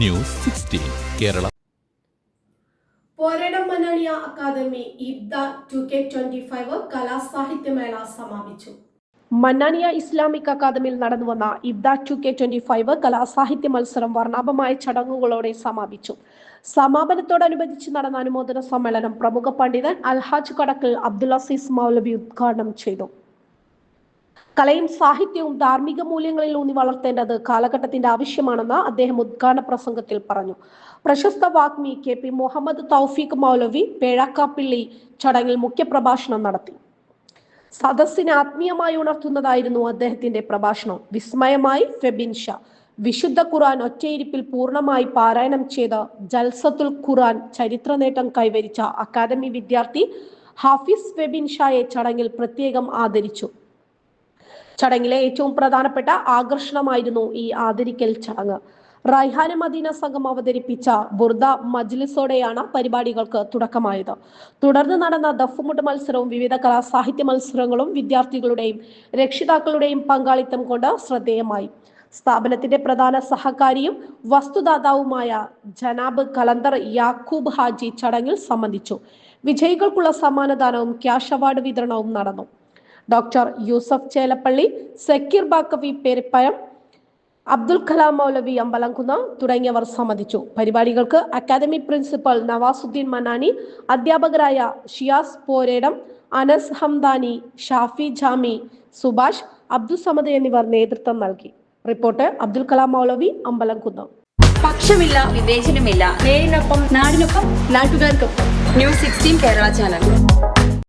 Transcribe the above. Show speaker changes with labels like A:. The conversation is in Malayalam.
A: News sixteen Kerala.
B: പോരടം Mannaniya academy Ibda two K twenty five കലാസാഹിത്യമേള സമാപിച്ചു. മന്നാനിയ ഇസ്ലാമിക് അക്കാദമിയിൽ നടന്നുവന്ന Ibda two K twenty five കലാസാഹിത്യ മത്സരം വർണാഭമായ ചടങ്ങുകളോടെ സമാപിച്ചു. സമാപനത്തോടനുബന്ധിച്ച് നടന്ന അനുമോദന സമ്മേളനം പ്രമുഖ പണ്ഡിതൻ അൽഹാജ് കടക്കൽ അബ്ദുൽ അസീസ് മൗലബി ഉദ്ഘാടനം ചെയ്തു. കലയും സാഹിത്യവും ധാർമ്മിക മൂല്യങ്ങളിൽ ഊന്നി വളർത്തേണ്ടത് കാലഘട്ടത്തിന്റെ ആവശ്യമാണെന്ന് അദ്ദേഹം ഉദ്ഘാടന പ്രസംഗത്തിൽ പറഞ്ഞു. പ്രശസ്ത വാഗ്മി കെ പി മുഹമ്മദ് തൗഫീഖ് മൗലവി പേഴാക്കാപ്പിള്ളി ചടങ്ങിൽ മുഖ്യപ്രഭാഷണം നടത്തി. സദസ്സിനെ ആത്മീയമായി ഉണർത്തുന്നതായിരുന്നു അദ്ദേഹത്തിന്റെ പ്രഭാഷണം. വിസ്മയമായി ഫെബിൻ ഷാ. വിശുദ്ധ ഖുർആൻ ഒറ്റയിരിപ്പിൽ പൂർണമായി പാരായണം ചെയ്ത ജൽസത്തുൽ ഖുർആൻ ചരിത്ര നേട്ടം കൈവരിച്ച അക്കാദമി വിദ്യാർത്ഥി ഹാഫിസ് ഫെബിൻ ഷായെ ചടങ്ങിൽ പ്രത്യേകം ആദരിച്ചു. ചടങ്ങിലെ ഏറ്റവും പ്രധാനപ്പെട്ട ആകർഷണമായിരുന്നു ഈ ആദരിക്കൽ ചടങ്ങ്. റൈഹാന മദീന സംഘം അവതരിപ്പിച്ച ബുർദ മജ്ലിസോടെയാണ് പരിപാടികൾക്ക് തുടക്കമായത്. തുടർന്ന് നടന്ന ദഫുമുട്ട് മത്സരവും വിവിധ കലാസാഹിത്യ മത്സരങ്ങളും വിദ്യാർത്ഥികളുടെയും രക്ഷിതാക്കളുടെയും പങ്കാളിത്തം കൊണ്ട് ശ്രദ്ധേയമായി. സ്ഥാപനത്തിന്റെ പ്രധാന സഹകാരിയും വസ്തുദാതാവുമായ ജനാബ് കലന്തർ യാക്കൂബ് ഹാജി ചടങ്ങിൽ സംബന്ധിച്ചു. വിജയികൾക്കുള്ള സമ്മാനദാനവും ക്യാഷ് അവാർഡ് വിതരണവും നടന്നു. ഡോക്ടർ യൂസഫ് ചേലപ്പള്ളി സക്കീർ ബാക്കവി പേരിപ്പയം അബ്ദുൽ കലാം മൗലവി അമ്പലംകുന്ന തുടങ്ങിയവർ സംബന്ധിച്ചു. പരിപാടികൾക്ക് അക്കാദമി പ്രിൻസിപ്പൽ നവാസുദ്ദീൻ മനാനി അധ്യാപകരായ ഷിയാസ് പോരേടം അനസ് ഹംദാനി ഷാഫി ജാമി സുഭാഷ് അബ്ദുൽ സമദ് എന്നിവർ നേതൃത്വം നൽകി. റിപ്പോർട്ട് അബ്ദുൽ കലാം മൗലവി അമ്പലംകുന്നം.
C: പക്ഷമില്ല വിവേചനമില്ല. നേരിനൊപ്പം നാടിനൊപ്പം നാട്ടുകാർക്കൊപ്പം. News sixteen Kerala channel.